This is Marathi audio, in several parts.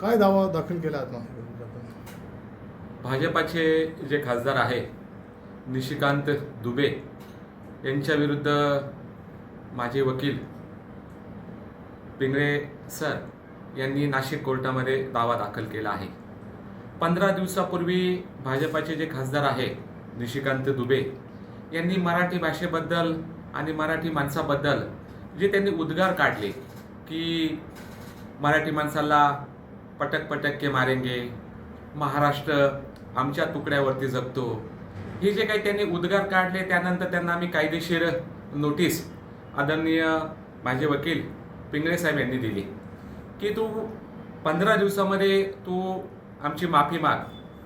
काय दावा दाखल केला आहेत भाजपाचे जे खासदार आहे निशिकांत दुबे यांच्या विरुद्ध माझे वकील पिंगळे सर यांनी नाशिक कोर्टामध्ये दावा दाखल केला आहे. पंधरा दिवसापूर्वी भाजपाचे जे खासदार आहे निशिकांत दुबे यांनी मराठी भाषेबद्दल आणि मराठी माणसाबद्दल जे त्यांनी उद्गार काढले की मराठी माणसाला पटक पटक के मारेंगे. महाराष्ट्र आमच्या तुकड्यावरती जगतो. हे जे काही त्यांनी उद्गार काढले त्यानंतर त्यांना आम्ही कायदेशीर नोटीस आदरणीय माझे वकील पिंगळे साहेब यांनी दिली. की तू पंधरा दिवसामध्ये तू आमची माफी माग.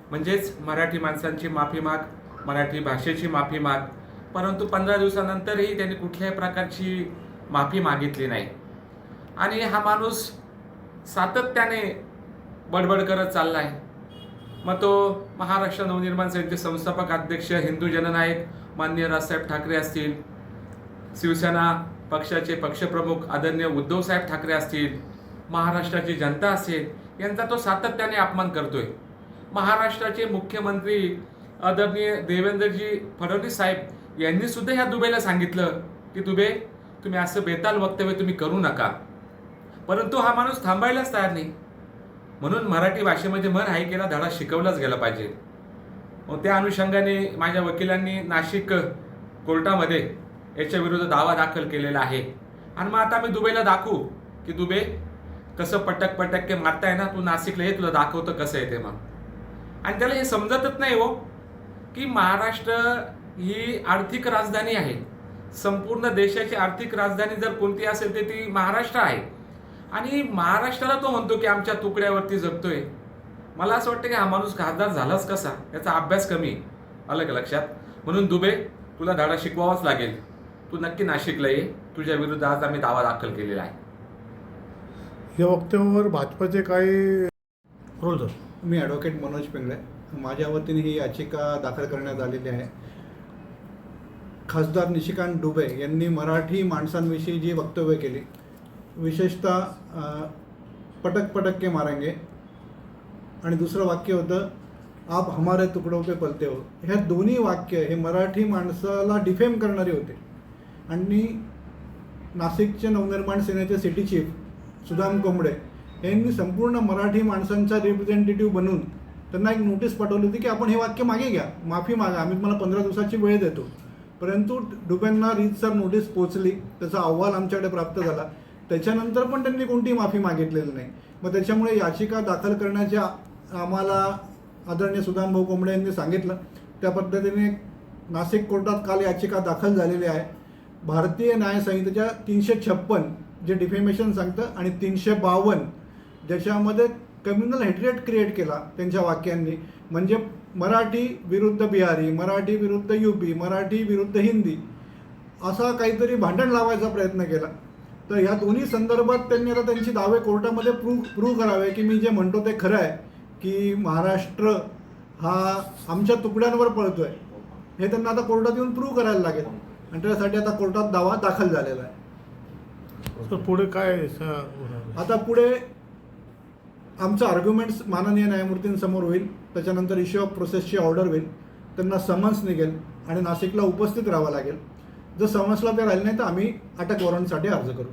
म्हणजेच मराठी माणसांची माफी माग मराठी भाषेची माफी माग. परंतु पंधरा दिवसानंतरही त्यांनी कुठल्याही प्रकारची माफी मागितली नाही. आणि हा माणूस सातत्याने बडबड करत चालला आहे मग तो महाराष्ट्र नवनिर्माण सेनेचे संस्थापक अध्यक्ष हिंदू जननायक माननीय राजसाहेब ठाकरे असतील. शिवसेना पक्षाचे पक्षप्रमुख आदरणीय उद्धवसाहेब ठाकरे असतील. महाराष्ट्राची जनता असेल यांचा तो सातत्याने अपमान करतोय. महाराष्ट्राचे मुख्यमंत्री आदरणीय देवेंद्रजी फडणवीस साहेब यांनी सुद्धा ह्या दुबेला सांगितलं की दुबे तुम्ही असं बेताल वक्तव्य तुम्ही करू नका. परंतु हा माणूस थांबायलाच तयार नाही. म्हणून मराठी भाषेमध्ये मन आहे केला धडा शिकवलाच गेला पाहिजे. मग त्या अनुषंगाने माझ्या वकिलांनी नाशिक कोर्टामध्ये याच्या विरुद्ध दावा दाखल केलेला आहे. आणि मग आता मी दुबईला दाखवू की दुबे कसं पटक पटक के मारताय ना तू नाशिकला हे तुला दाखवतं कसं आहे ते मग. आणि त्याला हे समजतच नाही हो की महाराष्ट्र ही आर्थिक राजधानी आहे. संपूर्ण देशाची आर्थिक राजधानी जर कोणती असेल तर ती महाराष्ट्र आहे. आणि महाराष्ट्राला तो म्हणतो की आमच्या तुकड्यावरती जगतोय. मला असं वाटतं की हा माणूस खासदार झालाच कसा? याचा अभ्यास कमी अलग लक्षात? म्हणून दुबे तुला धडा शिकवावाच लागेल. तू नक्की नाशिकला ये. तुझ्या विरुद्ध आज आम्ही दावा दाखल केलेला आहे. या वक्तव्यावर भाजपाचे काही रोल मी ॲडव्होकेट मनोज पिंगळे. माझ्या वतीने ही याचिका दाखल करण्यात आलेली आहे. खासदार निशिकांत डुबे यांनी मराठी माणसांविषयी जी वक्तव्य केली विशेषतः पटक पटक के मारेंगे। आणि दुसरं वाक्य होतं आप हमारे तुकडो पे पलते हो. ह्या दोन्ही वाक्य हे मराठी माणसाला डिफेम करणारे होते. आणि नाशिकचे नवनिर्माण सेनेचे सिटी चीफ सुदाम कोंबडे यांनी संपूर्ण मराठी माणसांचा रिप्रेझेंटेटिव्ह बनून त्यांना एक नोटीस पाठवली होती की आपण हे वाक्य मागे घ्या माफी मागा आम्ही तुम्हाला पंधरा दिवसाची वेळ देतो. परंतु डुबेंना रीतसर नोटीस पोचली त्याचा अहवाल आमच्याकडे प्राप्त झाला. त्याच्यानंतर पण त्यांनी कोणती माफी मागितलेली नाही. मग त्याच्यामुळे याचिका दाखल करण्याच्या आम्हाला आदरणीय सुदाम भाऊ कोंबडे यांनी सांगितलं. त्या पद्धतीने नाशिक कोर्टात काल याचिका दाखल झालेली आहे. भारतीय न्याय संहितेच्या तीनशे छप्पन जे डिफेमेशन सांगतं आणि तीनशे बावन्न ज्याच्यामध्ये कम्युनल हेट्रेट क्रिएट केला त्यांच्या वाक्यांनी. म्हणजे मराठी विरुद्ध बिहारी मराठी विरुद्ध यूपी मराठी विरुद्ध हिंदी असा काहीतरी भांडण लावायचा प्रयत्न केला. तर ह्या दोन्ही संदर्भात त्यांनी आता त्यांची दावे कोर्टामध्ये प्रूव्ह प्रूव्ह करावे की मी जे म्हणतो ते खरं आहे की महाराष्ट्र हा आमच्या तुकड्यांवर पळतोय. हे त्यांना आता कोर्टात येऊन प्रूव्ह करायला लागेल. आणि त्यासाठी आता कोर्टात दावा दाखल झालेला आहे. पुढे काय? आता पुढे आमचं आर्ग्युमेंट्स माननीय न्यायमूर्तींसमोर होईल. त्याच्यानंतर इश्यू ऑफ प्रोसेसची ऑर्डर होईल. त्यांना समन्स निघेल आणि नाशिकला उपस्थित राहावं लागेल. जर समन्सला ते राहिले नाही तर आम्ही अटक वॉरंटसाठी अर्ज करू.